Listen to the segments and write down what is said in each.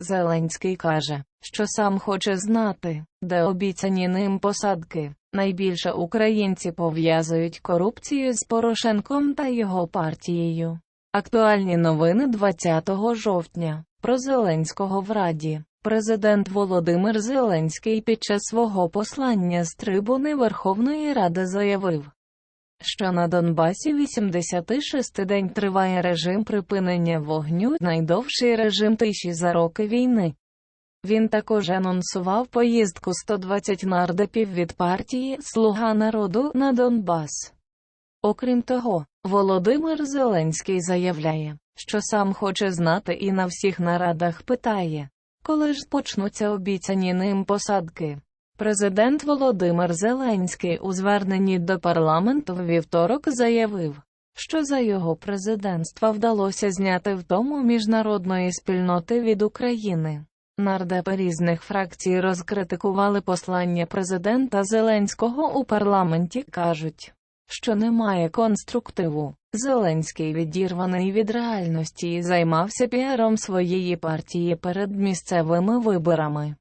Зеленський каже, що сам хоче знати, де обіцяні ним посадки. Найбільше українці пов'язують корупцію з Порошенком та його партією. Актуальні новини 20 жовтня про Зеленського в Раді. Президент Володимир Зеленський під час свого послання з трибуни Верховної Ради заявив, що на Донбасі 86 день триває режим припинення вогню, найдовший режим тиші за роки війни. Він також анонсував поїздку 120 нардепів від партії Слуга народу на Донбас. Окрім того, Володимир Зеленський заявляє, що сам хоче знати і на всіх нарадах питає, коли ж почнуться обіцяні ним посадки. Президент Володимир Зеленський у зверненні до парламенту в вівторок заявив, що за його президентства вдалося зняти втому міжнародної спільноти від України. Нардепи різних фракцій розкритикували послання президента Зеленського у парламенті, кажуть, що немає конструктиву. Зеленський відірваний від реальності і займався піаром своєї партії перед місцевими виборами.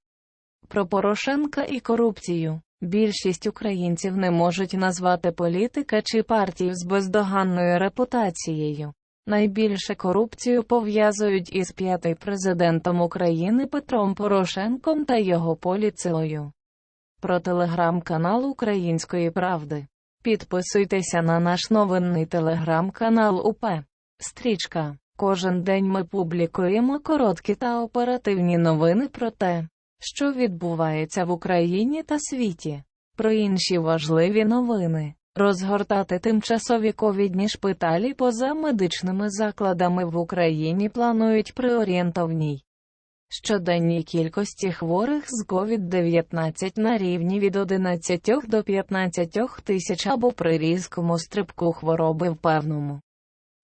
Про Порошенка і корупцію. Більшість українців не можуть назвати політика чи партію з бездоганною репутацією. Найбільше корупцію пов'язують із п'ятий президентом України Петром Порошенком та його поліцею. Про телеграм-канал Української правди. Підписуйтеся на наш новинний телеграм-канал УП. Стрічка. Кожен день ми публікуємо короткі та оперативні новини про те, що відбувається в Україні та світі, про інші важливі новини, розгортати тимчасові ковідні шпиталі поза медичними закладами в Україні планують при орієнтовній щоденній кількості хворих з COVID-19 на рівні від 11 до 15 тисяч або при різкому стрибку хвороби в певному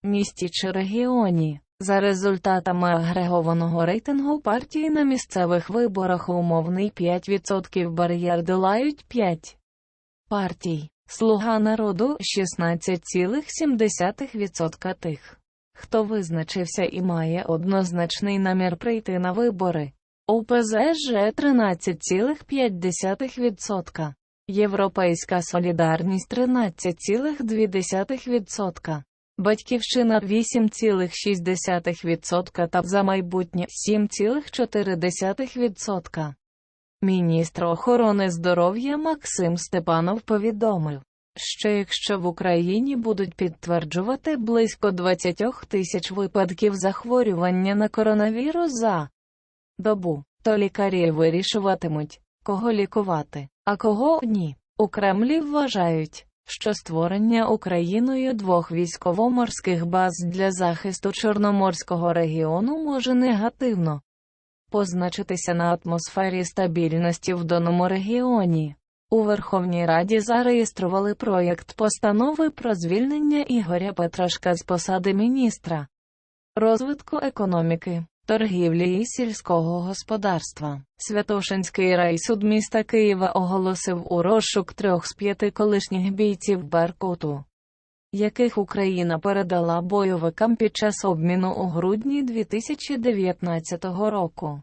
місті чи регіоні. За результатами агрегованого рейтингу партії на місцевих виборах умовний 5% бар'єр долають 5 партій. Слуга народу 16,7% тих, хто визначився і має однозначний намір прийти на вибори. ОПЗЖ 13,5%. Європейська солідарність 13,2%. Батьківщина 8,6% та за майбутнє 7,4%. Міністр охорони здоров'я Максим Степанов повідомив, що якщо в Україні будуть підтверджувати близько 20 тисяч випадків захворювання на коронавірус за добу, то лікарі вирішуватимуть, кого лікувати, а кого ні. У Кремлі вважають, що створення Україною двох військово-морських баз для захисту Чорноморського регіону може негативно позначитися на атмосфері стабільності в даному регіоні. У Верховній Раді зареєстрували проєкт постанови про звільнення Ігоря Петрашка з посади міністра розвитку економіки, торгівлі і сільського господарства. Святошинський райсуд міста Києва оголосив у розшук трьох з п'яти колишніх бійців Беркуту, яких Україна передала бойовикам під час обміну у грудні 2019 року.